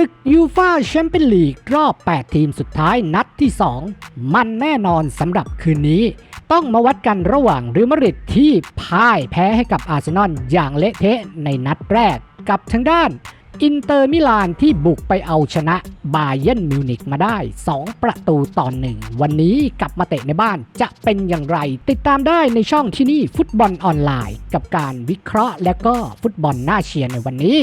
ศึกยูฟาแชมเปี้ยนลีกรอบ 8 ทีมสุดท้ายนัดที่ 2 มันแน่นอนสำหรับคืนนี้ ต้องมาวัดกันระหว่างเรอัลมาริดที่พ่ายแพ้ให้กับอาร์เซนอลอย่างเละเทะในนัดแรกกับทางด้านอินเตอร์มิลานที่บุกไปเอาชนะบาเย r n นมิวนิกมาได้ 2 ประตูต่อหนึ่ง วันนี้กลับมาเตะในบ้านจะเป็นอย่างไร ติดตามได้ในช่องที่นี่ฟุตบอลออนไลน์ กับการวิเคราะห์และก็ฟุตบอลน่าเชียร์ในวันนี้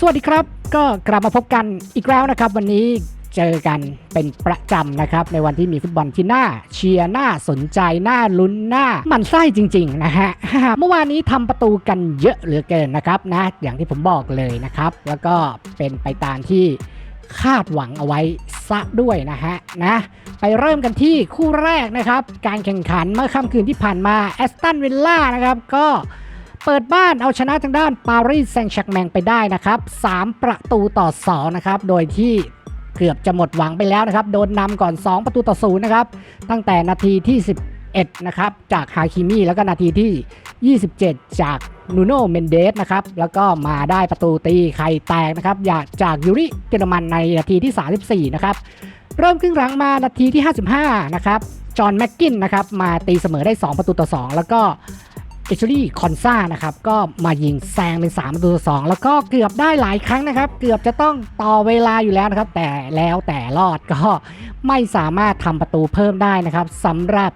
สวัสดีครับ ก็กลับมาพบกันอีกแล้วนะครับ วันนี้เจอกันเป็นประจำนะครับ ในวันที่มีฟุตบอลที่น่าเชียร์น่าสนใจน่าลุ้นน่ามันไส้จริง ๆ นะฮะเมื่อวานนี้ทำประตูกันเยอะเหลือเกินนะครับนะอย่างที่ผมบอกเลยนะครับ แล้วก็เป็นไปตามที่คาดหวังเอาไว้ซะด้วยนะฮะนะไปเริ่มกันที่คู่แรกนะครับ การแข่งขันเมื่อค่ำคืนที่ผ่านมาแอสตันวิลล่านะครับก็ เปิดบ้านเอาชนะทางด้านปารีสแซงต์แชร์กแมงไปได้นะครับ 3 ประตูต่อ 2 นะครับ โดยที่เกือบจะหมดหวังไปแล้วนะครับ โดนนำก่อน 2 ประตูต่อ0นะครับ ตั้งแต่นาทีที่ 11 นะครับ จากฮาคิมี่แล้วก็นาทีที่ 27 จากนูโนเมนเดสนะครับ แล้วก็มาได้ประตูตีไข่แตกนะครับอยากจากยูริเกรมันในนาทีที่ 34 นะครับ เริ่มครึ่งหลังมานาทีที่ 55 นะครับ จอห์นแม็กกินนะครับ มาตีเสมอได้ 2 ประตูต่อ 2 แล้วก็ เอชลี่คอนซ่านะครับก็มายิงแซงเป็น3ประตูต่อสองแล้วก็เกือบได้หลายครั้งนะครับ เกือบจะต้องต่อเวลาอยู่แล้วนะครับ แต่แล้วแต่รอดก็ไม่สามารถทำประตูเพิ่มได้นะครับสำหรับ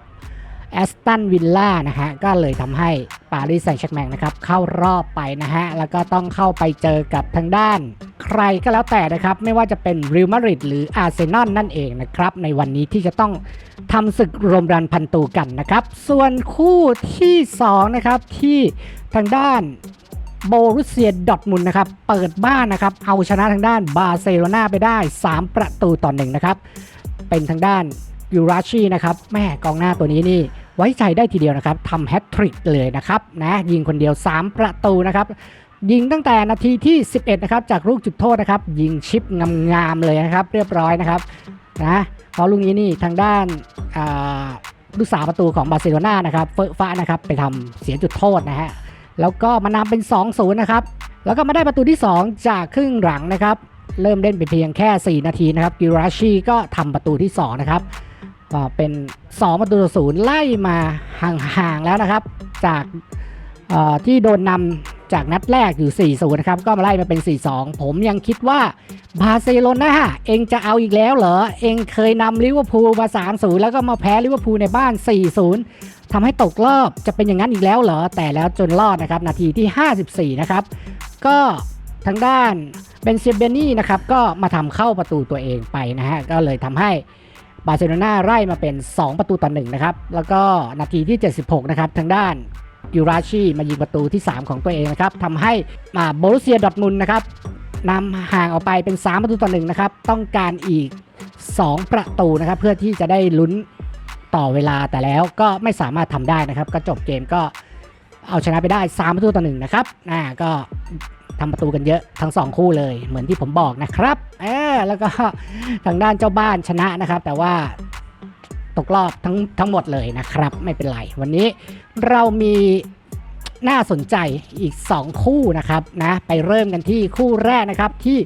แอสตันวิลล่านะฮะก็เลยทำให้ปารีสแซงต์แชร์แมงนะครับเข้ารอบไปนะฮะแล้วก็ต้องเข้าไปเจอกับทางด้าน ใครก็แล้วแต่นะครับ ไม่ว่าจะเป็นริวมาริดหรืออาร์เซนอลนั่นเองนะครับ ในวันนี้ที่จะต้องทำศึกรมรันพันตูกันนะครับ ส่วนคู่ที่2นะครับที่ทางด้านโบรุเซียดอทมุนนะครับ เปิดบ้านนะครับ เอาชนะทางด้านบาร์เซโลนาไปได้ 3 ประตูต่อหนึ่งนะครับ เป็นทางด้านยูราชีนะครับ แม่กองหน้าตัวนี้นี่ ไว้ใจได้ทีเดียวนะครับทำแฮตทริกเลยนะครับนะยิงคนเดียว 3 ประตูนะครับยิงตั้งแต่นาทีที่ 11 นะครับ จากลูกจุดโทษนะครับ ยิงชิปงามๆเลยนะครับ เรียบร้อยนะครับนะพราะลูกนี้นี่ทางด้านลูกสาวประตูของบาร์เซโลนานะครับเฟอร์ฟ้านะครับไปทำเสียจุดโทษนะฮะแล้วก็มานำเป็น 2-0 นะครับ แล้วก็มาได้ประตูที่ 2 จากครึ่งหลังนะครับ เริ่มเล่นไปเพียงแค่ 4 นาทีนะครับกิราชีก็ทำประตูที่ 2 นะครับ ก็เป็น2ประตูต่อศูนย์ไล่มาห่างๆแล้วนะครับ จากที่โดนนำจากนัดแรกอยู่ 4-0 นะครับ ก็มาไล่มาเป็น 4-2 ผมยังคิดว่าบาร์เซโลนาเองจะเอาอีกแล้วเหรอ เองเคยนำลิเวอร์พูลมา 3-0 แล้วก็มาแพ้ลิเวอร์พูลในบ้าน 4-0ทำให้ตกรอบจะเป็นอย่างนั้นอีกแล้วเหรอ แต่แล้วจนรอดนะครับ นาทีที่ 54 นะครับ ก็ทางด้านเบนเซเบนี่นะครับ ก็มาทำเข้าประตูตัวเองไปนะฮะ ก็เลยทำให้ บาร์เซโลนาไล่มาเป็น 2 ประตูต่อ1นะครับ แล้วก็นาทีที่ 76 นะครับ ทางด้านยูราชีมายิงประตูที่ 3 ของตัวเองนะครับทำให้มาโบรุเซียดอทมุนนะครับนำห่างออกไปเป็น 3 ประตูต่อ1นะครับ ต้องการอีก 2 ประตูนะครับ เพื่อที่จะได้ลุ้นต่อเวลาแต่แล้วก็ไม่สามารถทำได้นะครับ ก็จบเกมก็เอาชนะไปได้ 3 ประตูต่อ1นะครับอ่าก็ ทำประตูกันเยอะทั้ง 2 คู่เลย เหมือนที่ผมบอกนะครับเออแล้วก็ทางด้านเจ้าบ้านชนะนะครับ แต่ว่าตกรอบทั้งทั้งหมดเลยนะครับ ไม่เป็นไร วันนี้เรามี น่าสนใจอีก 2 คู่นะครับนะไปเริ่มกันที่คู่แรกนะครับที่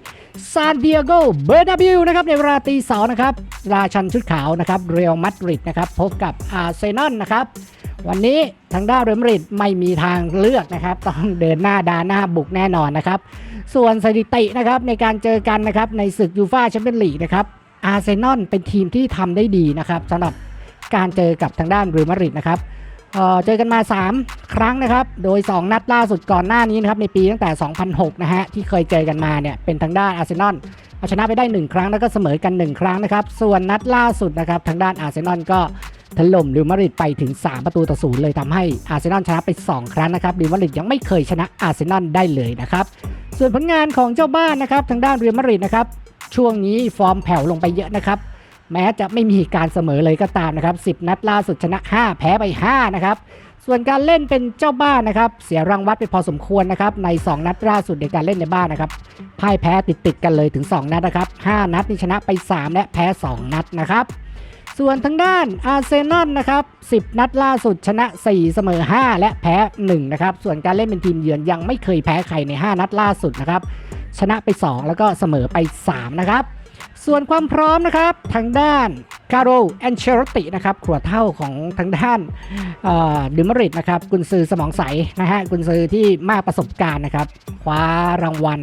ซานดิเอโกเบอร์นาบิวนะครับในเวลาตีสองนะครับราชันชุดขาวนะครับเรอัลมาดริดนะครับพบกับอาร์เซนอลนะครับวันนี้ทางด้านเรอัลมาดริดไม่มีทางเลือกนะครับต้องเดินหน้าดาหน้าบุกแน่นอนนะครับส่วนสถิตินะครับในการเจอกันนะครับในศึกยูฟาแชมเปี้ยนลีกนะครับอาร์เซนอลเป็นทีมที่ทำได้ดีนะครับสำหรับการเจอกับทางด้านเรอัลมาดริดนะครับ เจอกันมา 3 ครั้งนะครับ โดย 2 นัดล่าสุดก่อนหน้านี้นะครับในปีตั้งแต่ 2006 นะฮะที่เคยเจอกันมาเนี่ยเป็นทางด้านอาร์เซนอลเอาชนะไปได้ 1 ครั้งแล้วก็เสมอกัน 1 ครั้งนะครับ ส่วนนัดล่าสุดนะครับทางด้านอาร์เซนอลก็ถล่มเรอัลมาริดไปถึง 3 ประตูต่อศูนย์เลยทำให้อาร์เซนอลชนะไป 2 ครั้งนะครับเรอัลมาริดยังไม่เคยชนะอาร์เซนอลได้เลยนะครับ ส่วนผลงานของเจ้าบ้านนะครับทางด้านเรอัลมาริดนะครับช่วงนี้ฟอร์มแผ่วลงไปเยอะนะครับ แม้จะไม่มีการเสมอเลยก็ตามนะครับ 10 นัดล่าสุดชนะ 5 แพ้ไป 5 นะครับ ส่วนการเล่นเป็นเจ้าบ้านนะครับ เสียรางวัลไปพอสมควรนะครับ ใน 2 นัดล่าสุดในการเล่นในบ้านนะครับ พ่ายแพ้ติดติดๆกันเลยถึง 2 นัดนะครับ 5 นัดนี่ชนะไป 3 และแพ้ 2 นัดนะครับ ส่วนทางด้านอาร์เซนอลนะครับ 10 นัดล่าสุดชนะ 4 เสมอ 5 และแพ้ 1 นะครับ ส่วนการเล่นเป็นทีมเยือนยังไม่เคยแพ้ใครใน 5 นัดล่าสุดนะครับ ชนะไป 2 แล้วก็เสมอไป 3 นะครับ ส่วนความพร้อมนะครับทางด้านคาร์โรแอนเชลตินะครับขวดเท่าของทางด้านดิมาริดนะครับกุนซือสมองใสนะฮะกุนซือที่มากประสบการณ์นะครับคว้ารางวัล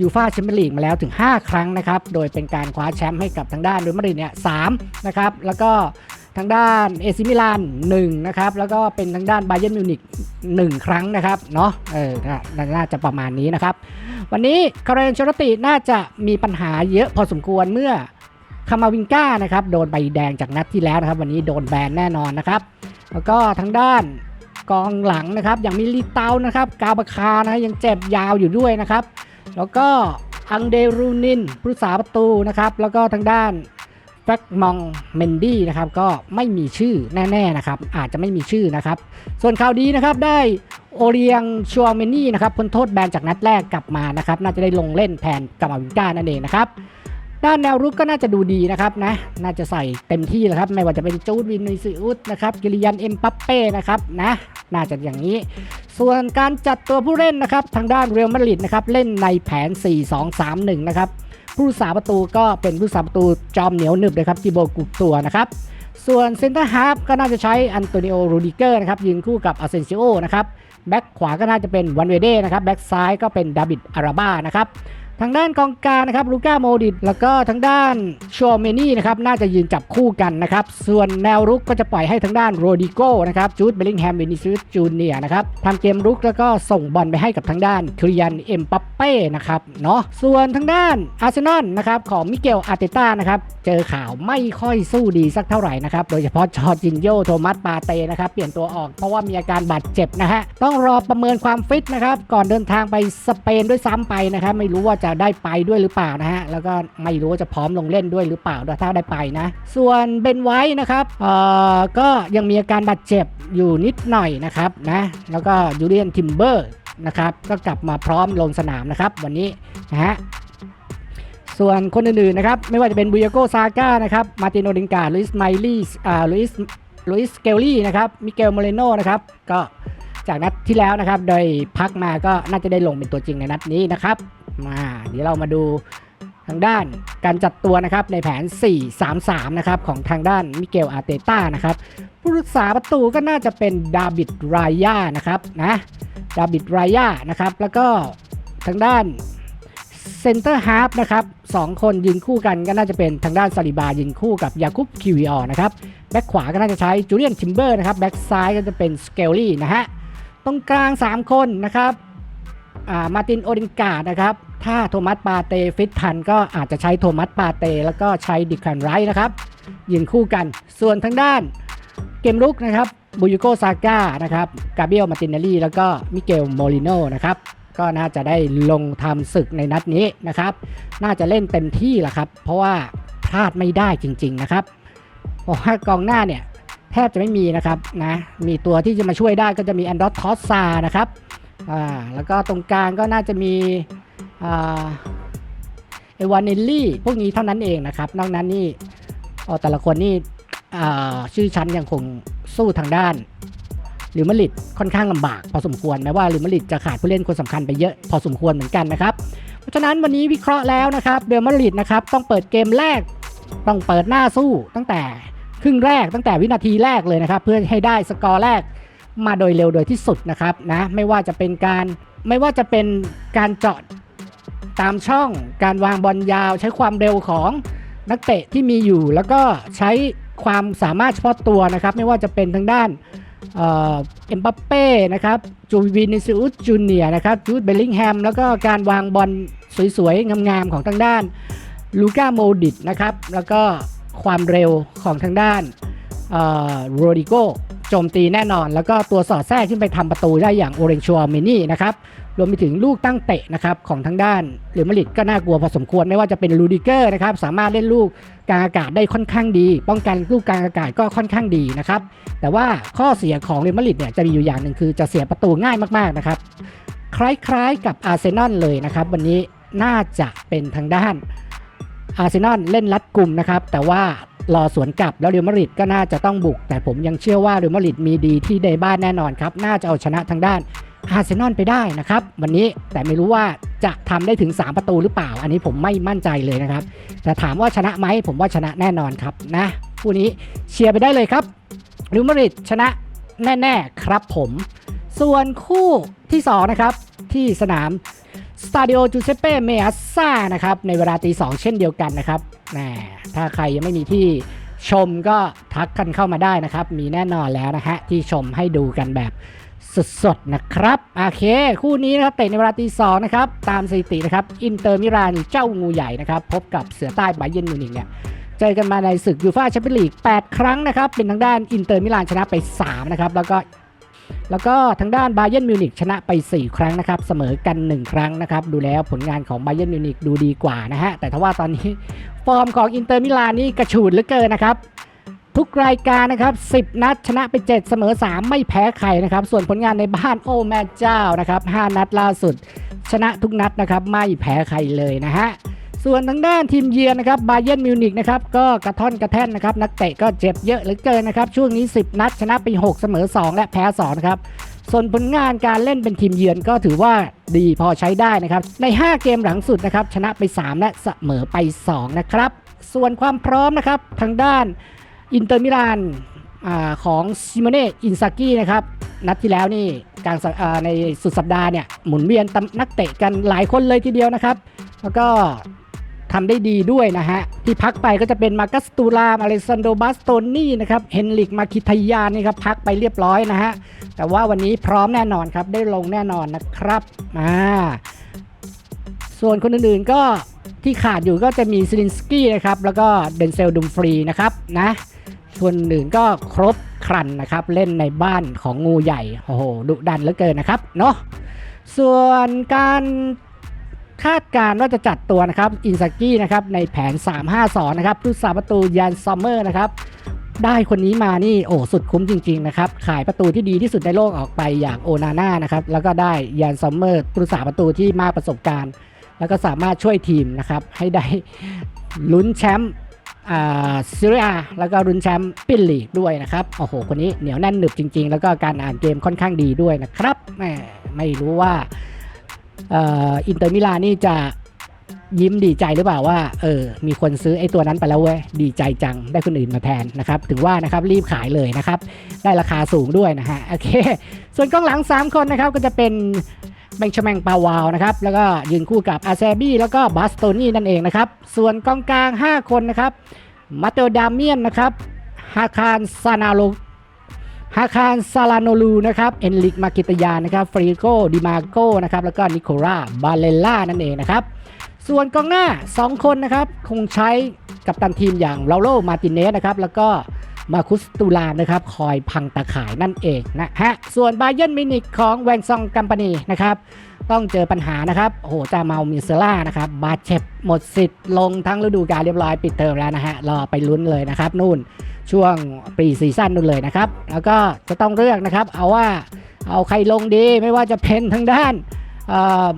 ยูฟาแชมเปี้ยนลีกมาแล้วถึง 5 ครั้งนะครับโดยเป็นการคว้าแชมป์ให้กับทางด้านดิมาริดเนี่ยสนะครับแล้วก็ทางด้านเอซิมิลาน1นะครับแล้วก็เป็นทางด้านไบเยนมิวนิก1ครั้งนะครับเนาะเออน่าจะประมาณนี้นะครับ วันนี้คาร์เรนชรติน่าจะมีปัญหาเยอะพอสมควรเมื่อคามาวิงก้านะครับโดนใบแดงจากนัดที่แล้วนะครับ วันนี้โดนแบนแน่นอนนะครับ แล้วก็ทางด้านกองหลังนะครับ อย่างมิลิเตานะครับ กาบาคานะยังเจ็บยาวอยู่ด้วยนะครับ แล้วก็อังเดรูนินผู้สาประตูนะครับ แล้วก็ทางด้าน ฟกมองเมนดี้นะครับก็ไม่มีชื่อแน่ๆนะครับอาจจะไม่มีชื่อนะครับ ส่วนข่าวดีนะครับได้โอเลียงชัวเมนี่นะครับพ้นโทษแบนจากนัดแรกกลับมานะครับน่าจะได้ลงเล่นแทนกามาวินก้านั่นเองนะครับด้านแนวรุกก็น่าจะดูดีนะครับนะ น่าจะใส่เต็มที่แล้วครับ ไม่ว่าจะเป็นจูดวินนิซิอุสนะครับกิริยันเอ็มปัปเป้นะครับนะ น่าจะอย่างนี้ ส่วนการจัดตัวผู้เล่นนะครับ ทางด้านเรอัลมาดริดนะครับ เล่นในแผน 4-2-3-1 นะครับ ผู้สาประตูก็เป็นผู้สาประตูจอมเหนียวหนึบนะครับจิโบกุตัวนะครับส่วนเซนเตอร์ฮาร์ฟก็น่าจะใช้อันโตนิโอรูดิเกอร์นะครับยืนคู่กับอาเซนซิโอนะครับแบ็กขวาก็น่าจะเป็นวันเวเด้นะครับแบ็กซ้ายก็เป็นดาบิดอาราบ้านะครับ ทางด้านกองกลางนะครับลูก้าโมดิตแล้วก็ทางด้านชอเมนี่นะครับน่าจะยืนจับคู่กันนะครับ ส่วนแนวรุกก็จะปล่อยให้ทางด้านโรดิโก้นะครับจูดเบลลิงแฮมเวนิซิสจูเนียนะครับทำเกมรุกแล้วก็ส่งบอลไปให้กับทางด้านคริยันเอ็มปัปเป้นะครับเนาะส่วนทางด้านอาร์เซนอลนะครับของมิเกลอาร์เตต้านะครับเจอข่าวไม่ค่อยสู้ดีสักเท่าไหร่นะครับโดยเฉพาะจอร์จินโยโทมัสปาเต้นะครับเปลี่ยนตัวออกเพราะว่ามีอาการบาดเจ็บนะฮะต้องรอประเมินความฟิตนะครับก่อนเดินทางไปสเปนด้วยซ้ำไปนะครับไม่รู้ว่าจะได้ไปด้วยหรือเปล่านะฮะแล้วก็ไม่รู้ว่าจะพร้อมลงเล่นด้วยหรือเปล่าถ้าได้ไปนะ ส่วนเบนไว้นะครับเอ่อก็ยังมีอาการบาดเจ็บอยู่นิดหน่อยนะครับนะแล้วก็ยูเลียนทิมเบอร์นะครับก็กลับมาพร้อมลงสนามนะครับ วันนี้นะฮะส่วนคนอื่นๆนะครับไม่ว่าจะเป็นบุยโกซาก้านะครับมาตินโอดิงกาลุยส์ไมลี่อ่าลุยส์ลุยส์เกลลี่นะครับมิเกลโมเรโนนะครับก็จากนัดที่แล้วนะครับ โดยพักมาก็น่าจะได้ลงเป็นตัวจริงในนัดนี้นะครับ มาเดี๋ยวเรามาดูทางด้านการจัดตัวนะครับในแผน 4-3-3 นะครับของทางด้านมิเกลอาร์เตต้านะครับผู้รักษาประตูก็น่าจะเป็นดาบิดไรยานะครับนะดาบิดไรยานะครับแล้วก็ทางด้านเซนเตอร์ฮาร์ฟนะครับสองคนยืนคู่กันก็น่าจะเป็นทางด้านซาลิบายืนคู่กับยาคุปคิวิออนะครับแบ็คขวาก็น่าจะใช้จูเลียนทิมเบอร์นะครับแบ็คซ้ายก็จะเป็นสเกลลี่นะฮะตรงกลาง 3 คนนะครับอ่ามาตินโอดิงกาดนะครับ ถ้าโทมัสปาเตฟิตทันก็อาจจะใช้โทมัสปาเตแล้วก็ใช้ดิคันไรท์นะครับยืนคู่กัน ส่วนทางด้านเกมลุกนะครับบุยโกซาก้านะครับกาเบียลมาตินเนลลี่แล้วก็มิเกลโมลิโนนะครับก็น่าจะได้ลงทำศึกในนัดนี้นะครับ น่าจะเล่นเต็มที่แหละครับ เพราะว่าพลาดไม่ได้จริง ๆนะครับ เพราะว่ากองหน้าเนี่ยแทบจะไม่มีนะครับนะมีตัวที่จะมาช่วยได้ก็จะมีแอนดรอทอสซานะครับอ่าแล้วก็ตรงกลางก็น่าจะมี เอวานเนลลี่พวกนี้เท่านั้นเองนะครับ นอกนั้นนี่อ๋อแต่ละคนนี่ชื่อชั้นยังคงสู้ทางด้านหรือมาริดค่อนข้างลำบากพอสมควรแม้ว่าหรือมาริดจะขาดผู้เล่นคนสำคัญไปเยอะพอสมควรเหมือนกันนะครับ เพราะฉะนั้นวันนี้วิเคราะห์แล้วนะครับเดลมาริดนะครับต้องเปิดเกมแรกต้องเปิดหน้าสู้ตั้งแต่ครึ่งแรกตั้งแต่วินาทีแรกเลยนะครับ เพื่อให้ได้สกอร์แรกมาโดยเร็วโดยที่สุดนะครับนะไม่ว่าจะเป็นการไม่ว่าจะเป็นการเจาะ ตามช่องการวางบอลยาว ใช้ความเร็วของนักเตะที่มีอยู่ แล้วก็ใช้ความสามารถเฉพาะตัวนะครับ ไม่ว่าจะเป็นทางด้านเอ็มบัปเป้นะครับจูวินิซิอุสจูเนียนะครับจูดเบลลิงแฮมแล้วก็การวางบอลสวยๆ งามๆ ของทางด้านลูก้าโมดิตนะครับ แล้วก็ความเร็วของทางด้านโรดิโก โจมตีแน่นอน แล้วก็ตัวสอดแทรกขึ้นไปทำประตูได้อย่างโอเรนชัวเมนี่นะครับรวมไปถึงลูกตั้งเตะนะครับของทางด้านเรอัลมาริดก็น่ากลัวพอสมควรไม่ว่าจะเป็นลูดิเกอร์นะครับสามารถเล่นลูกกลางอากาศได้ค่อนข้างดี ป้องกันลูกกลางอากาศก็ค่อนข้างดีนะครับแต่ว่าข้อเสียของเรอัลมาดริดเนี่ยจะมีอยู่อย่างหนึ่งคือจะเสียประตูง่ายมากๆนะครับคล้ายๆกับอาร์เซนอลเลยนะครับวันนี้น่าจะเป็นทางด้านอาร์เซนอลเล่นรัดกลุ่มนะครับแต่ว่า รอสวนกลับแล้วเรอัลมาดริดก็น่าจะต้องบุก แต่ผมยังเชื่อว่าเรอัลมาดริดมีดีที่ในบ้านแน่นอนครับ น่าจะเอาชนะทางด้านอาร์เซนอลไปได้นะครับ วันนี้แต่ไม่รู้ว่าจะทำได้ถึง 3 ประตูหรือเปล่า อันนี้ผมไม่มั่นใจเลยนะครับ แต่ถามว่าชนะไหมผมว่าชนะแน่นอนครับนะคู่นี้เชียร์ไปได้เลยครับเรอัลมาดริดชนะแน่ ๆ ครับผม ส่วนคู่ที่2นะครับที่สนาม สตาดิโอจูเซเป้เมอัสซานะครับในเวลาตีสองเช่นเดียวกันนะครับแหมถ้าใครยังไม่มีที่ชมก็ทักกันเข้ามาได้นะครับ มีแน่นอนแล้วนะฮะที่ชมให้ดูกันแบบสดๆนะครับโอเค คู่นี้นะครับเตะในเวลาตีสองนะครับ ตามสถิตินะครับ อินเตอร์มิลานเจ้างูใหญ่นะครับ พบกับเสือใต้ไบาเยนมิวนิกเนี่ยเจอกันมาในศึกยูฟ่าแชมเปี้ยนลีก 8 ครั้งนะครับ เป็นทางด้านอินเตอร์มิลานชนะไป 3 นะครับ แล้วก็ แล้วก็ทางด้านบาเยนมิวนิกชนะไป 4 ครั้งนะครับ เสมอกัน 1 ครั้งนะครับ ดูแล้วผลงานของบาเยนมิวนิกดูดีกว่านะฮะ แต่ถ้าว่าตอนนี้ฟอร์มของอินเตอร์มิลานนี่กระฉูดเหลือเกินนะครับ ทุกรายการนะครับ 10 นัด ชนะไป 7 เสมอ 3 ไม่แพ้ใครนะครับ ส่วนผลงานในบ้านโอ้แม่เจ้านะครับ 5 นัดล่าสุด ชนะทุกนัดนะครับ ไม่แพ้ใครเลยนะฮะ ส่วนทางด้านทีมเยือนนะครับบาเยนมิวนิกนะครับก็กระท่อนกระแท่นนะครับนักเตะก็เจ็บเยอะเหลือเกินนะครับช่วงนี้ 10 นัดชนะไป 6 เสมอ 2 และแพ้2นะครับส่วนผลงานการเล่นเป็นทีมเยือนก็ถือว่าดีพอใช้ได้นะครับใน 5 เกมหลังสุดนะครับชนะไป 3 และเสมอไป 2 นะครับ ส่วนความพร้อมนะครับทางด้านอินเตอร์มิลานอของซิโมเน่อินซากินะครับนัดที่แล้วนี่กลางในสุดสัปดาห์เนี่ยหมุนเวียนตำนักเตะกันหลายคนเลยทีเดียวนะครับ แล้วก็ ทำได้ดีด้วยนะฮะ ที่พักไปก็จะเป็นมากัสตูรามอเลซันโดบาสโตนี่นะครับเฮนริกมาคิทายานี่ครับพักไปเรียบร้อยนะฮะ แต่ว่าวันนี้พร้อมแน่นอนครับ ได้ลงแน่นอนนะครับอ่าส่วนคนอื่นๆก็ที่ขาดอยู่ก็จะมีซิลินสกี้นะครับ แล้วก็เดนเซลดุมฟรีนะครับนะส่วนอื่นก็ครบครันนะครับ เล่นในบ้านของงูใหญ่ โอ้โหดุดันเหลือเกินนะครับเนาะส่วนการ คาดการณ์ว่าจะจัดตัวนะครับอินซากินะครับในแผน 3-5-2 นะครับผู้สาประตูยันซัมเมอร์นะครับได้คนนี้มานี่โอ้สุดคุ้มจริงๆนะครับขายประตูที่ดีที่สุดในโลกออกไปอย่างโอนาน่านะครับแล้วก็ได้ยันซัมเมอร์ผู้สาประตูที่มากประสบการณ์ แล้วก็สามารถช่วยทีมนะครับให้ได้ลุ้นแชมป์ซีเรียแล้วก็ลุนแชมป์ปินลีกด้วยนะครับ โอ้โห คนนี้เหนียวแน่นหนึบจริง ๆ แล้วก็การอ่านเกมค่อนข้างดีด้วยนะครับแหมไม่รู้ว่า อินเตอร์มิลานนี่จะยิ้มดีใจหรือเปล่าว่าเออมีคนซื้อไอ้ตัวนั้นไปแล้วเว้ยดีใจจังได้คนอื่นมาแทนนะครับถึงว่านะครับรีบขายเลยนะครับ ได้ราคาสูงด้วยนะฮะโอเค ส่วนกองหลัง 3 คนนะครับก็จะเป็นแบงชแมงปาวาวนะครับแล้วก็ยืนคู่กับอาเซบี้แล้วก็บาสโตนี่นั่นเองนะครับ ส่วนกองกลาง 5 คนนะครับมาเตโอดาเมียนนะครับฮาคารซานาโล ฮาคารซาลาโนลูนะครับเอนลิกมากิตยานะครับฟริโกดิมาโกนะครับแล้วก็นิโคราบาเลล่านั่นเองนะครับส่วนกองหน้า 2 คนนะครับคงใช้กับตันทีมอย่างลาโลมาติเนสนะครับแล้วก็มาคุสตูลานะครับคอยพังตะข่ายนั่นเองนะฮะส่วนบาเยนมินิกของแวงซองกัมปานีนะครับต้องเจอปัญหานะครับโอ้โหจาเมามิเซล่านะครับบาดเจ็บหมดสิทธิ์ลงทั้งฤดูกาลเรียบร้อยปิดเทอมแล้วนะฮะรอไปลุ้นเลยนะครับนู่น ช่วงปีซีซั่นนู่นเลยนะครับ แล้วก็จะต้องเลือกนะครับ เอาว่าเอาใครลงดีไม่ว่าจะเป็นทางด้าน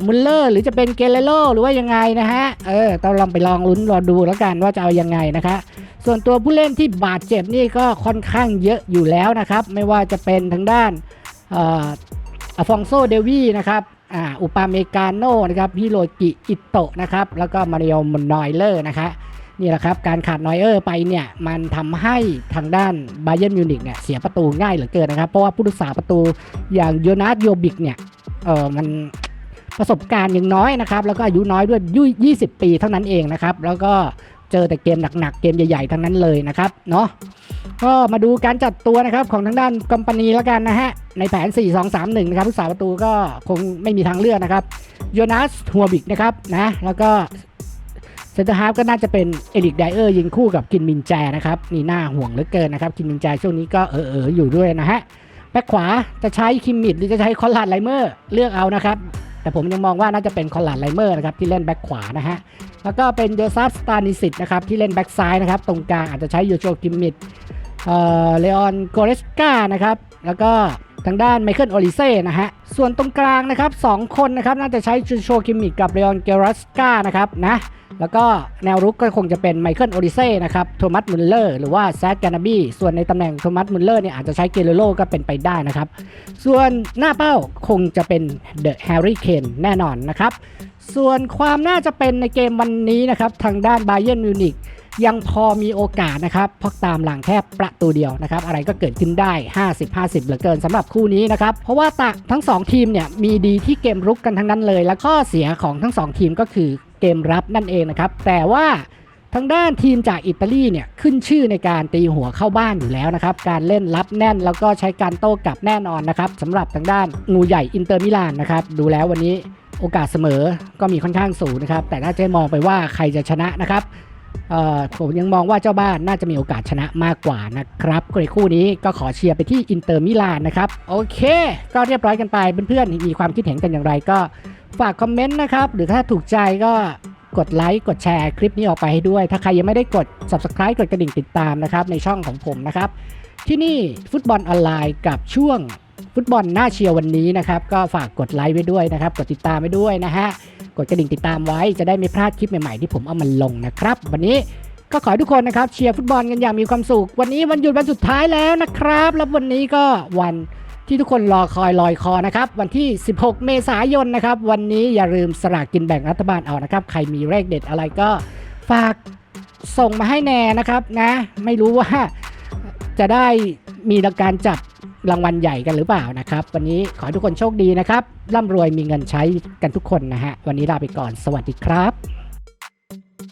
มุลเลอร์หรือจะเป็นเกเรโลหรือว่ายังไงนะฮะ เออต้องลองไปลองลุ้นรอดูแล้วกันว่าจะเอายังไงนะคะ ส่วนตัวผู้เล่นที่บาดเจ็บนี่ก็ค่อนข้างเยอะอยู่แล้วนะครับ ไม่ว่าจะเป็นทางด้านอ่ออฟองโซเดวีนะครับอ่าอุปาเมกาโนนะครับฮิโรกิอิโตะนะครับ แล้วก็มาริโอมนอยเลอร์นะคะ นี่แหละครับ การขาดนอยเออร์ไปเนี่ยมันทำให้ทางด้านบาเย r n นมิวนิกเนี่ยเสียประตูง่ายเหลือเกินนะครับ เพราะว่าผู้รักษาประตูอย่างโยนาสโยบิกเนี่ยเออมันประสบการณ์ยังน้อยนะครับ แล้วก็อายุน้อยด้วยยุย20ปีเท่านั้นเองนะครับ แล้วก็เจอแต่เกมหนักๆ เกมใหญ่ๆ ทั้งนั้นเลยนะครับเนาะก็มาดูการจัดตัวนะครับของทางด้านกัมปานีแล้วกันนะฮะ ในแผน 4 2 3 1 นะครับผู้สาประตูก็คงไม่มีทางเลือกนะครับโยนัสฮัวบิกนะครับนะแล้วก็ เซนเตอร์ฮาฟก็น่าจะเป็นเอริกไดเออร์ยิงคู่กับกินมินแจนะครับนี่น่าห่วงเหลือเกินนะครับกินมินแจช่วงนี้ก็เออๆอออยู่ด้วยนะฮะแบ็คขวาจะใช้คิมมิดหรือจะใช้คอนลาดไลเมอร์เลือกเอานะครับแต่ผมยังมองว่าน่าจะเป็นคอนลาดไลเมอร์นะครับที่เล่นแบ็คขวานะฮะแล้วก็เป็นโยซัฟสตานิสิตนะครับที่เล่นแบ็คซ้ายนะครับตรงกลางอาจจะใช้โยโชกิมมิดเอ่อเลออนโกเรสกานะครับแล้วก็ ทางด้านไมเคิลโอลิเซ่นะฮะ ส่วนตรงกลางนะครับสองคนนะครับ น่าจะใช้จูโชคิมมิกกับเลออนเกรัสกานะครับนะแล้วก็แนวรุกก็คงจะเป็นไมเคิลโอลิเซ่นะครับ โทมัสมุลเลอร์หรือว่าแซดแกนาบีส่วนในตำแหน่งโทมัสมุลเลอร์เนี่ยอาจจะใช้เกเรโลก็เป็นไปได้นะครับ ส่วนหน้าเป้าคงจะเป็นเดอะแฮร์รี่เคนแน่นอนนะครับ ส่วนความน่าจะเป็นในเกมวันนี้นะครับ ทางด้านไบเ e นมิวนิก ยังพอมีโอกาสนะครับเพราะตามหลังแค่ประตูเดียวนะครับ อะไรก็เกิดขึ้นได้ 50-50 เหลือเกินสำหรับคู่นี้นะครับ เพราะว่าตะทั้ง 2 ทีมเนี่ยมีดีที่เกมรุกกันทั้งนั้นเลย และข้อเสียของทั้ง 2 ทีมก็คือเกมรับนั่นเองนะครับ แต่ว่าทางด้านทีมจากอิตาลีเนี่ยขึ้นชื่อในการตีหัวเข้าบ้านอยู่แล้วนะครับ การเล่นรับแน่นแล้วก็ใช้การโต้กลับแน่นอนนะครับสำหรับทางด้านงูใหญ่อินเตอร์มิลานนะครับดูแล้ววันนี้โอกาสเสมอก็มีค่อนข้างสูงนะครับ แต่น่าจะมองไปว่าใครจะชนะนะครับ ผมยังมองว่าเจ้าบ้านน่าจะมีโอกาสชนะมากกว่านะครับในคู่นี้ก็ขอเชียร์ไปที่อินเตอร์มิลานนะครับ โอเค ก็เรียบร้อยกันไปเพื่อนๆมีความคิดเห็นกันอย่างไรก็ฝากคอมเมนต์นะครับ หรือถ้าถูกใจก็กดไลค์กดแชร์คลิปนี้ออกไปให้ด้วย ถ้าใครยังไม่ได้กด subscribe กดกระดิ่งติดตามนะครับในช่องของผมนะครับ ที่นี่ฟุตบอลออนไลน์กับช่วงฟุตบอลน่าเชียร์วันนี้นะครับ ก็ฝากกดไลค์ไว้ด้วยนะครับ กดติดตามไว้ด้วยนะฮะ กดกระดิ่งติดตามไว้จะได้ไม่พลาดคลิปใหม่ๆที่ผมเอามาลงนะครับ วันนี้ก็ขอให้ทุกคนนะครับเชียร์ฟุตบอลกันอย่างมีความสุข วันนี้วันหยุดวันสุดท้ายแล้วนะครับ แล้ววันนี้ก็วันที่ทุกคนรอคอยลอยคอนะครับ วันที่ 16 เมษายนนะครับ วันนี้อย่าลืมสลากกินแบ่งรัฐบาลเอานะครับ ใครมีเลขเด็ดอะไรก็ฝากส่งมาให้แน่นะครับนะ ไม่รู้ว่า จะได้มีการจับรางวัลใหญ่กันหรือเปล่านะครับ วันนี้ขอให้ทุกคนโชคดีนะครับร่ำรวยมีเงินใช้กันทุกคนนะฮะวันนี้ลาไปก่อนสวัสดีครับ